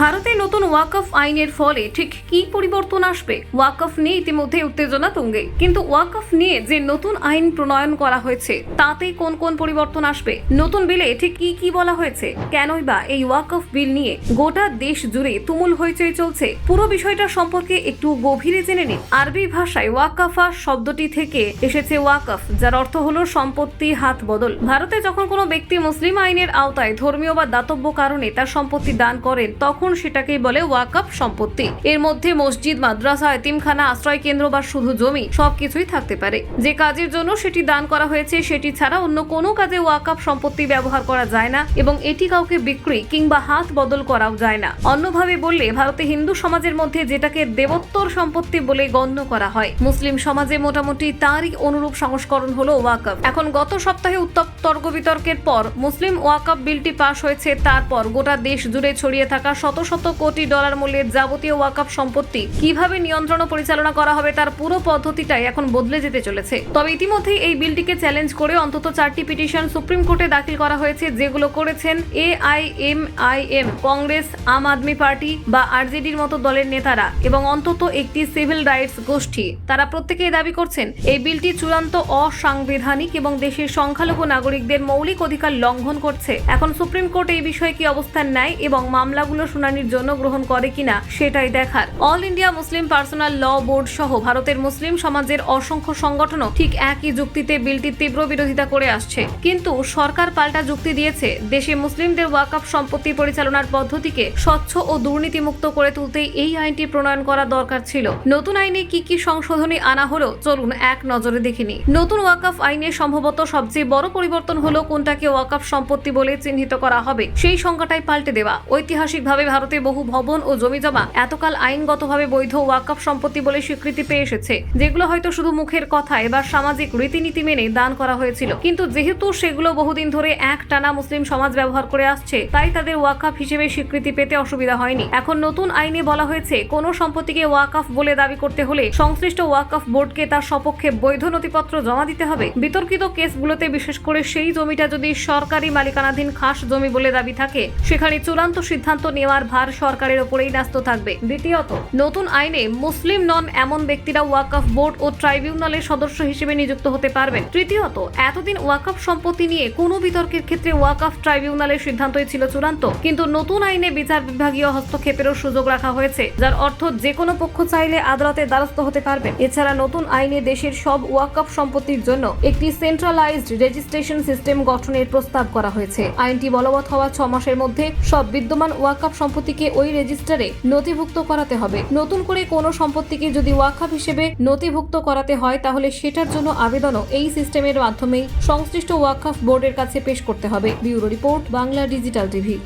ভারতে নতুন ওয়াকফ আইনের ফলে ঠিক কি পরিবর্তন আসবে? ওয়াকফ নিয়ে ইতিমধ্যে উত্তেজনা তুঙ্গে। কিন্তু ওয়াকফ নিয়ে যে নতুন আইন প্রণয়ন করা হয়েছে, তাতে কোন কোন পরিবর্তন আসবে? নতুন বিলে ঠিক কি কি বলা হয়েছে? কেনই বা এই ওয়াকফ বিল নিয়ে গোটা দেশ জুড়ে তুমুল হইচই চলছে? পুরো বিষয়টা সম্পর্কে একটু গভীরে জেনে নিন। আরবি ভাষায় ওয়াকাফা শব্দটি থেকে এসেছে ওয়াকফ, যার অর্থ হলো সম্পত্তি হাত বদল। ভারতে যখন কোনো ব্যক্তি মুসলিম আইনের আওতায় ধর্মীয় বা দাতব্য কারণে তার সম্পত্তি দান করেন, তখন সেটাকেই বলে ওয়াকফ সম্পত্তি। এর মধ্যে মসজিদ, মাদ্রাসা, এতিমখানা আশ্রয় কেন্দ্র বা শুধু জমি, সবকিছুই থাকতে পারে। যে কাজের জন্য সেটি দান করা হয়েছে, সেটি ছাড়া অন্য কোনো কাজে ওয়াকফ সম্পত্তি ব্যবহার করা যায় না এবং এটি কাউকে বিক্রি কিংবা হাত বদল করাও যায় না। অন্যভাবে বললে, ভারতে হিন্দু সমাজের মধ্যে যেটাকে দেবোত্তর সম্পত্তি বলে গণ্য করা হয়। মুসলিম সমাজে মোটামুটি তারই অনুরূপ সংস্করণ হলো ওয়াকফ এখন গত সপ্তাহে উত্তপ্ত তর্ক বিতর্কের পর মুসলিম ওয়াকফ বিলটি পাশ হয়েছে। তারপর গোটা দেশ জুড়ে ছড়িয়ে থাকা শত শত শত কোটি ডলার মূল্যের যাবতীয় ওয়াকফ সম্পত্তি কীভাবে নিয়ন্ত্রণ ও পরিচালনা করা হবে তার পুরো পদ্ধতিটাই এখন বদলে যেতে চলেছে। তবে ইতিমধ্যেই এই বিলটিকে চ্যালেঞ্জ করে অন্তত চারটি পিটিশন সুপ্রিম কোর্টে দাখিল করা হয়েছে, যেগুলো করেছেন A I M I M Congress, Aam Aadmi party বা আরজেডির মতো দলের নেতারা এবং অন্তত একটি সিভিল রাইটস গোষ্ঠী। তারা প্রত্যেকেই দাবি করছেন, এই বিলটি চূড়ান্ত অসাংবিধানিক এবং দেশের সংখ্যালঘু নাগরিকদের মৌলিক অধিকার লঙ্ঘন করছে। এখন সুপ্রিম কোর্ট এই বিষয়ে কি অবস্থান নেয় এবং মামলাগুলো শুনানির জন্য গ্রহণ করে কিনা সেটাই দেখার। All India Muslim personal law board সহ ভারতের মুসলিম সমাজের অসংখ্য সংগঠনও ঠিক একই যুক্তিতে বিলটির তীব্র বিরোধিতা করে আসছে। কিন্তু সরকার পাল্টা যুক্তি দিয়েছে, দেশে মুসলিমদের ওয়াকফ সম্পত্তি পরিচালনার পদ্ধতিকে স্বচ্ছ ও দুর্নীতিমুক্ত করে তুলতেই এই আইনটি প্রণয়ন করা দরকার ছিল। নতুন আইনে কি কি সংশোধনী আনা হলো, চলুন এক নজরে দেখিনি নতুন ওয়াকফ আইনে সম্ভবত সবচেয়ে বড় পরিবর্তন হলো কোনটাকে ওয়াকফ সম্পত্তি বলে চিহ্নিত করা হবে। সেই সংখ্যাটাই পাল্টে দেওয়া। ঐতিহাসিকভাবে ভারতে বহু ভবন ও জমিজমা এতকাল আইনগতভাবে বৈধ ওয়াকফ সম্পত্তি বলে স্বীকৃতি পেয়ে এসেছে। যেগুলো হয়তো শুধু মুখের কথা, এবার সামাজিক রীতিনীতি মেনে দান করা হয়েছিল। কিন্তু যেহেতু সেগুলো বহুদিন ধরে এক টানা মুসলিম সমাজ ব্যবহার করে আসছে, তাই তাদের ওয়াকফ হিসেবে স্বীকৃতি পেতে অসুবিধা হয়নি। এখন নতুন আইনে বলা হয়েছে, কোনো সম্পত্তিকে ওয়াকফ বলে দাবি করতে হলে সংশ্লিষ্ট ওয়াকফ বোর্ডকে তার সপক্ষে বৈধ নথিপত্র জমা দিতে হবে। বিতর্কিত কেসগুলোতে বিশেষ করে সেই জমিটা যদি সরকারি মালিকানাধীন খাস জমি বলে দাবি থাকে, সেখানে চূড়ান্ত সিদ্ধান্ত নেওয়ার ভার সরকারের ওপরেই ন্যস্ত থাকবে। দ্বিতীয়ত, নতুন আইনে মুসলিম নন এমন ব্যক্তিরা ওয়াকফ বোর্ড ও ট্রাইব্যুনালের সদস্য হিসেবে নিযুক্ত হতে পারবেন। তৃতীয়ত, এতদিন ওয়াকফ সম্পত্তি নিয়ে কোনো বিতর্কের ক্ষেত্রে ওয়াকফ ট্রাইব্যুনালের সিদ্ধান্তই ছিল চূড়ান্ত। কিন্তু নতুন আইনে বিচার বিভাগীয় হস্তক্ষেপেরও সুযোগ রাখা হয়েছে, যার অর্থ যে কোনো পক্ষ চাইলে আদালতের দ্বারস্থ হতে পারবে এছাড়া নতুন আইনে দেশের সব ওয়াকফ সম্পত্তির জন্য একটি সেন্ট্রালাইজড রেজিস্ট্রেশন সিস্টেম গঠনের প্রস্তাব করা হয়েছে। আইনটি বলবৎ হওয়া ছ মাসের মধ্যে সব বিদ্যমান ওয়াকফ সম্পত্তিকে ওই রেজিস্টারে নথিভুক্ত করাতে হবে। নতুন করে কোনো সম্পত্তিকে যদি ওয়াকফ হিসেবে নথিভুক্ত করাতে হয়, তাহলে সেটার জন্য আবেদনও এই সিস্টেমের মাধ্যমেই সংশ্লিষ্ট ওয়াকফ বোর্ডের কাছে পেশ করতে হবে। Bureau report, Bangla digital TV.